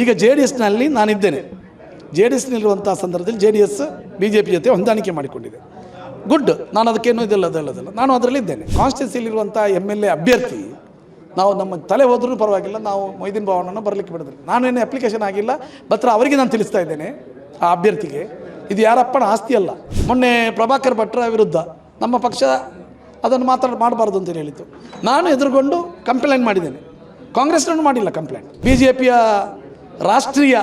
ಈಗ J D ಎಸ್ನಲ್ಲಿ ನಾನಿದ್ದೇನೆ. J D ಎಸ್ನಲ್ಲಿರುವಂಥ ಸಂದರ್ಭದಲ್ಲಿ J D S B J P ಜೊತೆ ಹೊಂದಾಣಿಕೆ ಮಾಡಿಕೊಂಡಿದೆ. ಗುಡ್, ನಾನು ಅದಕ್ಕೇನು ಅದಲ್ಲ ಅದಲ್ಲ ನಾನು ಅದರಲ್ಲಿ ಇದ್ದೇನೆ. ಕಾನ್ಸ್ಟಿಟ್ಯೂನ್ಸಿಲಿರುವಂಥ ಎಂ ಎಲ್ ಎ ಅಭ್ಯರ್ಥಿ, ನಾವು ನಮ್ಮ ತಲೆ ಹೋದ್ರೂ ಪರವಾಗಿಲ್ಲ, ನಾವು ಮೊಯ್ದೀನ್ ಭಾವನನ್ನು ಬರಲಿಕ್ಕೆ ಬಿಡೋದಿಲ್ಲ. ನಾನೇನು ಅಪ್ಲಿಕೇಶನ್ ಆಗಿಲ್ಲ. ಬತ್ರ ಅವರಿಗೆ ನಾನು ತಿಳಿಸ್ತಾ ಇದ್ದೇನೆ ಆ ಅಭ್ಯರ್ಥಿಗೆ. ಇದು ಯಾರಪ್ಪನ ಆಸ್ತಿ ಅಲ್ಲ. ಮೊನ್ನೆ ಪ್ರಭಾಕರ್ ಭಟ್ರ ವಿರುದ್ಧ ನಮ್ಮ ಪಕ್ಷ ಅದನ್ನು ಮಾತಾಡ ಮಾಡಬಾರ್ದು ಅಂತ ಹೇಳಿತ್ತು. ನಾನು ಎದುರುಗೊಂಡು ಕಂಪ್ಲೇಂಟ್ ಮಾಡಿದ್ದೇನೆ. ಕಾಂಗ್ರೆಸ್ನೂ ಮಾಡಿಲ್ಲ ಕಂಪ್ಲೇಂಟ್ ಬಿ ಜೆ ಪಿಯ ರಾಷ್ಟ್ರೀಯ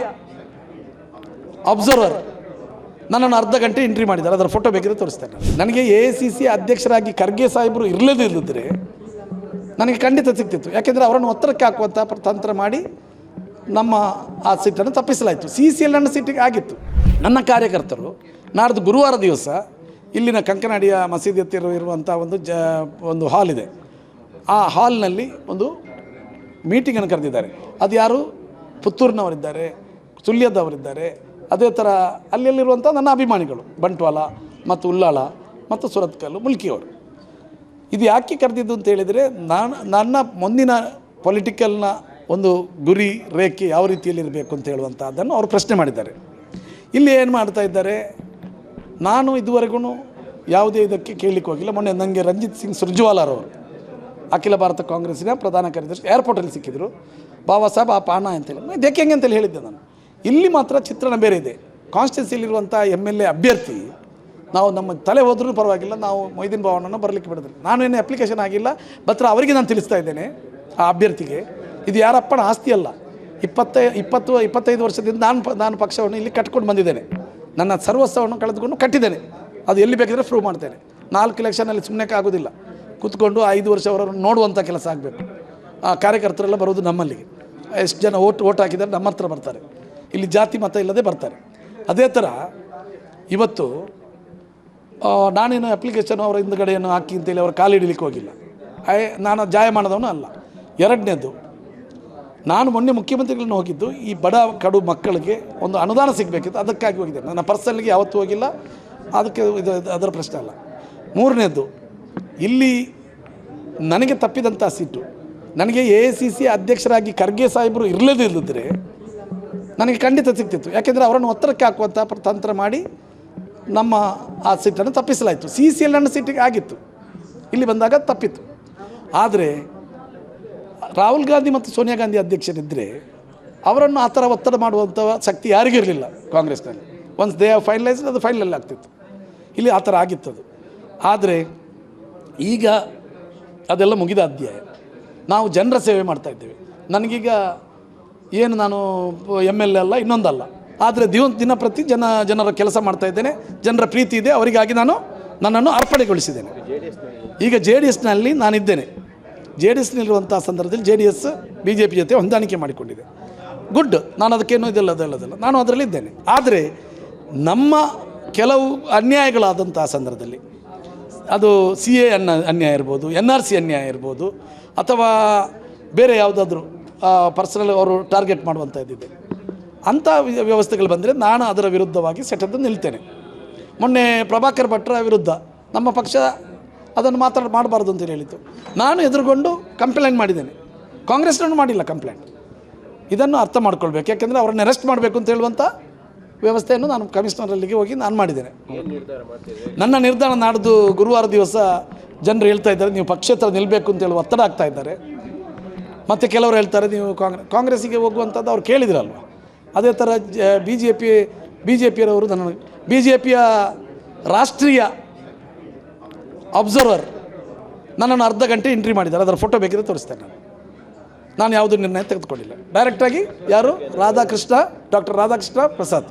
ಅಬ್ಸರ್ವರ್ ನನ್ನನ್ನು ಅರ್ಧ ಗಂಟೆ ಎಂಟ್ರಿ ಮಾಡಿದ್ದಾರೆ. ಅದರ ಫೋಟೋ ಬೇಕಿದ್ರೆ ತೋರಿಸ್ತೇನೆ. ನನಗೆ ಎ ಸಿ ಸಿ ಅಧ್ಯಕ್ಷರಾಗಿ ಖರ್ಗೆ ಸಾಹೇಬರು ಇರಲಿಲ್ಲದಿದ್ದರೆ ನನಗೆ ಖಂಡಿತ ಸಿಗ್ತಿತ್ತು. ಯಾಕೆಂದರೆ ಅವರನ್ನು ಒತ್ತಡಕ್ಕೆ ಹಾಕುವಂಥ ತಂತ್ರ ಮಾಡಿ ನಮ್ಮ ಆ ಸೀಟನ್ನು ತಪ್ಪಿಸಲಾಯಿತು. ಸಿ ಸಿ ಎಲ್ ನನ್ನ ಸೀಟಿಗೆ ಆಗಿತ್ತು. ನನ್ನ ಕಾರ್ಯಕರ್ತರು, ನಾಡ್ದು ಗುರುವಾರ ದಿವಸ ಇಲ್ಲಿನ ಕಂಕನಾಡಿಯ ಮಸೀದಿ ಹತ್ತಿರ ಇರುವಂಥ ಒಂದು ಜ, ಒಂದು ಹಾಲ್ ಇದೆ. ಆ ಹಾಲ್ನಲ್ಲಿ ಒಂದು ಮೀಟಿಂಗನ್ನು ಕರೆದಿದ್ದಾರೆ. ಅದು ಯಾರು ಪುತ್ತೂರಿನವರಿದ್ದಾರೆ ಸುಳ್ಯದವರಿದ್ದಾರೆ ಅದೇ ಥರ ಅಲ್ಲಿರುವಂಥ ನನ್ನ ಅಭಿಮಾನಿಗಳು ಬಂಟ್ವಾಲ ಮತ್ತು ಉಲ್ಲಾಳ ಮತ್ತು ಸುರತ್ಕಲ್ಲು, ಮುಲ್ಕಿಯವರು. ಇದು ಯಾಕೆ ಕರೆದಿದ್ದು ಅಂತ ಹೇಳಿದರೆ, ನಾನು, ನನ್ನ ಮುಂದಿನ ಪೊಲಿಟಿಕಲ್ನ ಒಂದು ಗುರಿ ರೇಖೆ ಯಾವ ರೀತಿಯಲ್ಲಿ ಇರಬೇಕು ಅಂತ ಹೇಳುವಂಥದ್ದನ್ನು ಅವರು ಪ್ರಶ್ನೆ ಮಾಡಿದ್ದಾರೆ. ಇಲ್ಲಿ ಏನು ಮಾಡ್ತಾ ಇದ್ದಾರೆ, ನಾನು ಇದುವರೆಗೂ ಯಾವುದೇ ಇದಕ್ಕೆ ಕೇಳಲಿಕ್ಕೆ ಹೋಗಿಲ್ಲ. ಮೊನ್ನೆ ನನಗೆ ರಂಜಿತ್ ಸಿಂಗ್ ಸುರ್ಜೇವಾಲಾರವರು, ಅಖಿಲ ಭಾರತ ಕಾಂಗ್ರೆಸ್ಸಿನ ಪ್ರಧಾನ ಕಾರ್ಯದರ್ಶಿ ಏರ್ಪೋರ್ಟಲ್ಲಿ ಸಿಕ್ಕಿದ್ರು. ಬಾಬಾ ಸಾಹೇಬ್, ಆ ಪಾಣ ಅಂತೇಳಿ ದೇಕೆ ಹೆಂಗೆ ಅಂತೇಳಿ ಹೇಳಿದ್ದೆ ನಾನು. ಇಲ್ಲಿ ಮಾತ್ರ ಚಿತ್ರಣ ಬೇರೆ ಇದೆ. ಕಾನ್ಸ್ಟಿಟ್ಯೂನ್ಸಿಲಿರುವಂಥ ಎಂ ಎಲ್ ಎ ಅಭ್ಯರ್ಥಿ, ನಾವು ನಮ್ಮ ತಲೆ ಹೋದ್ರೂ ಪರವಾಗಿಲ್ಲ, ನಾವು ಮೊಯ್ದೀನ್ ಭಾವನನ್ನು ಬರಲಿಕ್ಕೆ ಬಿಡೋದಿಲ್ಲ. ನಾನೇನು ಅಪ್ಲಿಕೇಶನ್ ಆಗಿಲ್ಲ. ಬತ್ರ ಅವರಿಗೆ ನಾನು ತಿಳಿಸ್ತಾ ಇದ್ದೇನೆ, ಆ ಅಭ್ಯರ್ಥಿಗೆ. ಇದು ಯಾರಪ್ಪನ ಆಸ್ತಿ ಅಲ್ಲ. ಇಪ್ಪತ್ತೈ, ಇಪ್ಪತ್ತು, ಇಪ್ಪತ್ತೈದು ವರ್ಷದಿಂದ ನಾನು ನಾನು ಪಕ್ಷವನ್ನು ಇಲ್ಲಿ ಕಟ್ಕೊಂಡು ಬಂದಿದ್ದೇನೆ. ನನ್ನ ಸರ್ವಸ್ವವನ್ನು ಕಳೆದುಕೊಂಡು ಕಟ್ಟಿದ್ದೇನೆ. ಅದು ಎಲ್ಲಿ ಬೇಕಿದ್ರೆ ಪ್ರೂವ್ ಮಾಡ್ತೇನೆ. ನಾಲ್ಕು ಎಲೆಕ್ಷನಲ್ಲಿ ಸುಮ್ಮನೆ ಆಗೋದಿಲ್ಲ. ಕೂತ್ಕೊಂಡು ಐದು ವರ್ಷ ಅವರನ್ನು ನೋಡುವಂಥ ಕೆಲಸ ಆಗಬೇಕು. ಆ ಕಾರ್ಯಕರ್ತರೆಲ್ಲ ಬರೋದು ನಮ್ಮಲ್ಲಿಗೆ. ಎಷ್ಟು ಜನ ಓಟ್ ಓಟ್ ಹಾಕಿದ್ದಾರೆ ನಮ್ಮ ಹತ್ರ ಬರ್ತಾರೆ. ಇಲ್ಲಿ ಜಾತಿ ಮತ ಇಲ್ಲದೆ ಬರ್ತಾರೆ. ಅದೇ ಥರ ಇವತ್ತು ನಾನೇನು ಅಪ್ಲಿಕೇಶನ್ ಅವರ ಏನು ಹಾಕಿ ಅಂತೇಳಿ ಅವ್ರ ಕಾಲು ಹಿಡಿಲಿಕ್ಕೆ ಹೋಗಿಲ್ಲ. ಐ, ನಾನು ಜಾಯಮಾನದವನು ಅಲ್ಲ. ಎರಡನೇದು, ನಾನು ಮೊನ್ನೆ ಮುಖ್ಯಮಂತ್ರಿಗಳನ್ನ ಹೋಗಿದ್ದು, ಈ ಬಡ ಕಡು ಮಕ್ಕಳಿಗೆ ಒಂದು ಅನುದಾನ ಸಿಗಬೇಕಿತ್ತು. ಅದಕ್ಕಾಗಿ ಹೋಗಿದ್ದೆ. ನನ್ನ ಪರ್ಸನಲ್ಗೆ ಯಾವತ್ತೂ ಹೋಗಿಲ್ಲ. ಅದಕ್ಕೆ ಇದು ಅದರ ಪ್ರಶ್ನೆ ಅಲ್ಲ. ಮೂರನೇದು, ಇಲ್ಲಿ ನನಗೆ ತಪ್ಪಿದಂಥ ಸೀಟು. ನನಗೆ ಎ ಸಿ ಸಿ ಅಧ್ಯಕ್ಷರಾಗಿ ಖರ್ಗೆ ಸಾಹೇಬರು ಇರಲಿಲ್ಲದಿದ್ದರೆ ನನಗೆ ಖಂಡಿತ ಸಿಗ್ತಿತ್ತು. ಯಾಕೆಂದರೆ ಅವರನ್ನು ಒತ್ತಡಕ್ಕೆ ಹಾಕುವಂಥ ಪ್ರತಂತ್ರ ಮಾಡಿ ನಮ್ಮ ಆ ಸೀಟನ್ನು ತಪ್ಪಿಸಲಾಯಿತು. ಸಿ ಸಿ ಎಲ್ ನನ್ನ ಸೀಟಿಗೆ ಆಗಿತ್ತು. ಇಲ್ಲಿ ಬಂದಾಗ ತಪ್ಪಿತ್ತು. ಆದರೆ ರಾಹುಲ್ ಗಾಂಧಿ ಮತ್ತು ಸೋನಿಯಾ ಗಾಂಧಿ ಅಧ್ಯಕ್ಷರಿದ್ದರೆ ಅವರನ್ನು ಆ ಥರ ಒತ್ತಡ ಮಾಡುವಂಥ ಶಕ್ತಿ ಯಾರಿಗಿರಲಿಲ್ಲ ಕಾಂಗ್ರೆಸ್ನಲ್ಲಿ. ಒನ್ಸ್ ದೇ ಹ್ಯಾವ್ ಫೈನಲೈಸ್ ಅದು ಫೈನಲ್ ಆಗ್ತಿತ್ತು. ಇಲ್ಲಿ ಆ ಥರ ಆಗಿತ್ತದು ಆದರೆ ಈಗ ಅದೆಲ್ಲ ಮುಗಿದ ಅಧ್ಯಾಯ. ನಾವು ಜನರ ಸೇವೆ ಮಾಡ್ತಾ ಇದ್ದೇವೆ. ನನಗೀಗ ಏನು ನಾನು ಎಂ ಎಲ್ ಎ ಅಲ್ಲ, ಇನ್ನೊಂದಲ್ಲ. ಆದರೆ ದಿನ ಪ್ರತಿ ಜನ, ಜನರ ಕೆಲಸ ಮಾಡ್ತಾ ಇದ್ದೇನೆ. ಜನರ ಪ್ರೀತಿ ಇದೆ. ಅವರಿಗಾಗಿ ನಾನು ನನ್ನನ್ನು ಅರ್ಪಣೆಗೊಳಿಸಿದ್ದೇನೆ. ಈಗ ಜೆ ಡಿ ಎಸ್ನಲ್ಲಿ ನಾನಿದ್ದೇನೆ. ಜೆ ಡಿ ಎಸ್ನಲ್ಲಿರುವಂಥ ಸಂದರ್ಭದಲ್ಲಿ J D S B J P ಜೊತೆ ಹೊಂದಾಣಿಕೆ ಮಾಡಿಕೊಂಡಿದೆ. ಗುಡ್. ನಾನು ಅದಕ್ಕೇನು ಇದೆಲ್ಲ ಅದಲ್ಲದಲ್ಲ ನಾನು ಅದರಲ್ಲಿ ಇದ್ದೇನೆ ಆದರೆ ನಮ್ಮ ಕೆಲವು ಅನ್ಯಾಯಗಳಾದಂಥ ಸಂದರ್ಭದಲ್ಲಿ, ಅದು ಸಿ ಎ ಅನ್ನ ಅನ್ಯಾಯ ಇರ್ಬೋದು, ಎನ್ ಆರ್ ಸಿ ಅನ್ಯಾಯ ಇರ್ಬೋದು ಅಥವಾ ಬೇರೆ ಯಾವುದಾದ್ರೂ ಪರ್ಸನಲ್ ಅವರು ಟಾರ್ಗೆಟ್ ಮಾಡುವಂಥ ಇದ್ದಿದೆ ಅಂಥ ವ್ಯವಸ್ಥೆಗಳು ಬಂದರೆ ನಾನು ಅದರ ವಿರುದ್ಧವಾಗಿ ಸೆಟದ್ದು ನಿಲ್ತೇನೆ. ಮೊನ್ನೆ ಪ್ರಭಾಕರ್ ಭಟ್ರ ವಿರುದ್ಧ ನಮ್ಮ ಪಕ್ಷ ಅದನ್ನು ಮಾತಾಡ ಮಾಡಬಾರ್ದು ಅಂತೇಳಿ ಹೇಳಿತು ನಾನು ಎದುರುಗೊಂಡು ಕಂಪ್ಲೇಂಟ್ ಮಾಡಿದ್ದೇನೆ. ಕಾಂಗ್ರೆಸ್ನನ್ನು ಮಾಡಿಲ್ಲ ಕಂಪ್ಲೇಂಟ್ ಇದನ್ನು ಅರ್ಥ ಮಾಡ್ಕೊಳ್ಬೇಕು. ಯಾಕೆಂದರೆ ಅವರನ್ನು ಅರೆಸ್ಟ್ ಮಾಡಬೇಕು ಅಂತ ಹೇಳುವಂಥ ವ್ಯವಸ್ಥೆಯನ್ನು ನಾನು ಕಮಿಷನರಲ್ಲಿಗೆ ಹೋಗಿ ನಾನು ಮಾಡಿದ್ದೇನೆ. ನನ್ನ ನಿರ್ಧಾರ ನಾಡಿದ್ದು ಗುರುವಾರ ದಿವಸ ಜನರು ಹೇಳ್ತಾ ಇದ್ದಾರೆ, ನೀವು ಪಕ್ಷೇತರ ನಿಲ್ಲಬೇಕು ಅಂತೇಳಿ ಒತ್ತಡ ಆಗ್ತಾ ಇದ್ದಾರೆ. ಮತ್ತು ಕೆಲವರು ಹೇಳ್ತಾರೆ, ನೀವು ಕಾಂಗ್ರೆಸ್ ಕಾಂಗ್ರೆಸ್ಸಿಗೆ ಹೋಗುವಂಥದ್ದು ಅವ್ರು ಕೇಳಿದ್ರಲ್ವ? ಅದೇ ಥರ B J P B J ಪಿಯರವರು ನನ್ನ ಬಿ ಜೆ ಪಿಯ ರಾಷ್ಟ್ರೀಯ ಅಬ್ಸರ್ವರ್ ನನ್ನನ್ನು ಅರ್ಧ ಗಂಟೆ ಎಂಟ್ರಿ ಮಾಡಿದ್ದಾರೆ. ಅದರ ಫೋಟೋ ಬೇಕಿದ್ರೆ ತೋರಿಸ್ತೇನೆ ನಾನು. ನಾನು ಯಾವುದೂ ನಿರ್ಣಯ ತೆಗೆದುಕೊಂಡಿಲ್ಲ. ಡೈರೆಕ್ಟಾಗಿ ಯಾರು? ರಾಧಾಕೃಷ್ಣ, ಡಾಕ್ಟರ್ ರಾಧಾಕೃಷ್ಣ ಪ್ರಸಾದ್.